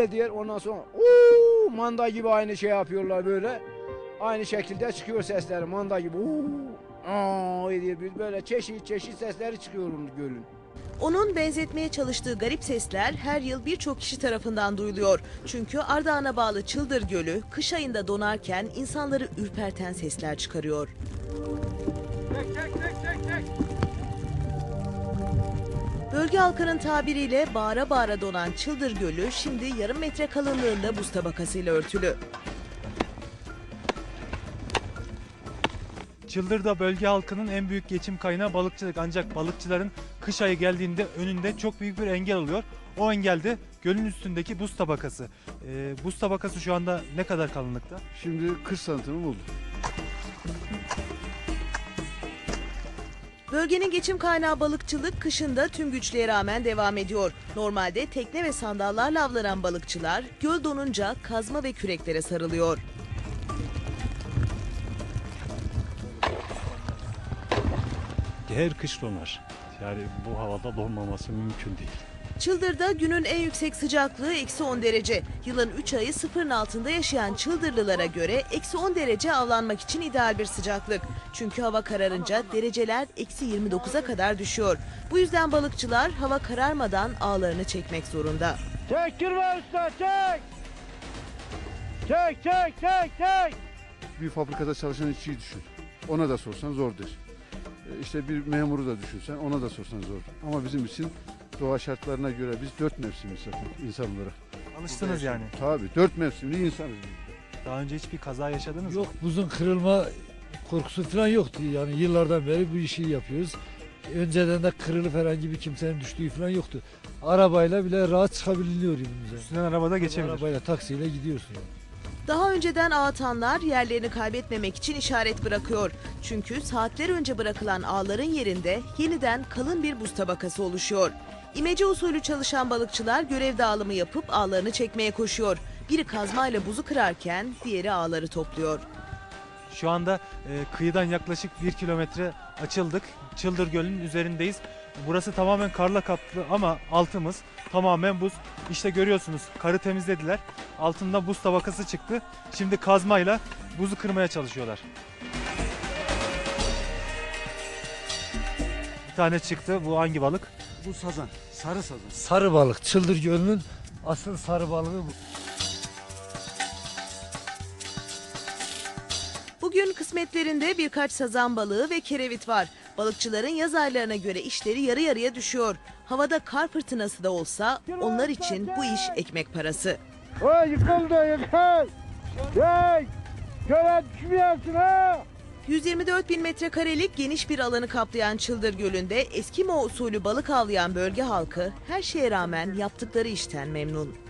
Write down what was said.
ediyor. Ondan sonra uuu manda gibi aynı şey yapıyorlar böyle. Aynı şekilde çıkıyor sesleri manda gibi. Uuu aa ediyor. Böyle çeşit çeşit sesleri çıkıyor gölün. Onun benzetmeye çalıştığı garip sesler her yıl birçok kişi tarafından duyuluyor. Çünkü Ardahan'a bağlı Çıldır Gölü kış ayında donarken insanları ürperten sesler çıkarıyor. Bölge halkının tabiriyle bağıra bağıra donan Çıldır Gölü şimdi yarım metre kalınlığında buz tabakasıyla örtülü. Çıldır'da bölge halkının en büyük geçim kaynağı balıkçılık ancak balıkçıların kış ayı geldiğinde önünde çok büyük bir engel oluyor. O engel de gölün üstündeki buz tabakası. Ee, buz tabakası şu anda ne kadar kalınlıkta? Şimdi 40 santimim oldu. Bölgenin geçim kaynağı balıkçılık kışında tüm güçlüğe rağmen devam ediyor. Normalde tekne ve sandallarla avlanan balıkçılar göl donunca kazma ve küreklere sarılıyor. Her kış donar. Yani bu havada donmaması mümkün değil. Çıldır'da günün en yüksek sıcaklığı eksi 10 derece. Yılın 3 ayı sıfırın altında yaşayan Çıldırlılara göre eksi 10 derece avlanmak için ideal bir sıcaklık. Çünkü hava kararınca dereceler eksi 29'a kadar düşüyor. Bu yüzden balıkçılar hava kararmadan ağlarını çekmek zorunda. Çektirme usta çek. Çek çek çek çek. Bir fabrikada çalışan işçiyi düşün. Ona da sorsan zordur. E, İşte bir memuru da düşünsen ona da sorsan zor. Ama bizim için doğa şartlarına göre biz dört mevsimiz zaten insan olarak. Alıştınız yani. Tabii dört mevsimli insanız. biz. Daha önce hiçbir kaza yaşadınız mı? Yok buzun kırılma korkusu falan yoktu. Yani yıllardan beri bu işi yapıyoruz. Önceden de kırılıp herhangi bir kimsenin düştüğü falan yoktu. Arabayla bile rahat çıkabiliyor önümüze. Üstünden arabada geçebilir. Arabayla taksiyle gidiyorsun. Yani. Daha önceden ağ atanlar yerlerini kaybetmemek için işaret bırakıyor. Çünkü saatler önce bırakılan ağların yerinde yeniden kalın bir buz tabakası oluşuyor. İmece usulü çalışan balıkçılar görev dağılımı yapıp ağlarını çekmeye koşuyor. Biri kazmayla buzu kırarken diğeri ağları topluyor. Şu anda e, kıyıdan yaklaşık bir kilometre açıldık. Çıldır Gölü'nün üzerindeyiz. Burası tamamen karla kaplı ama altımız tamamen buz. İşte görüyorsunuz karı temizlediler. Altında buz tabakası çıktı. Şimdi kazmayla buzu kırmaya çalışıyorlar. Bir tane çıktı. Bu hangi balık? Bu sazan, sarı sazan. Sarı balık, Çıldır Gölü'nün asıl sarı balığı bu. Bugün kısmetlerinde birkaç sazan balığı ve kerevit var. Balıkçıların yaz aylarına göre işleri yarı yarıya düşüyor. Havada kar fırtınası da olsa onlar için bu iş ekmek parası. O yıkıldı yıkıl. Çek. Köle düşmüyorsun ha. 124 bin metrekarelik geniş bir alanı kaplayan Çıldır Gölü'nde Eskimo usulü balık avlayan bölge halkı her şeye rağmen yaptıkları işten memnun.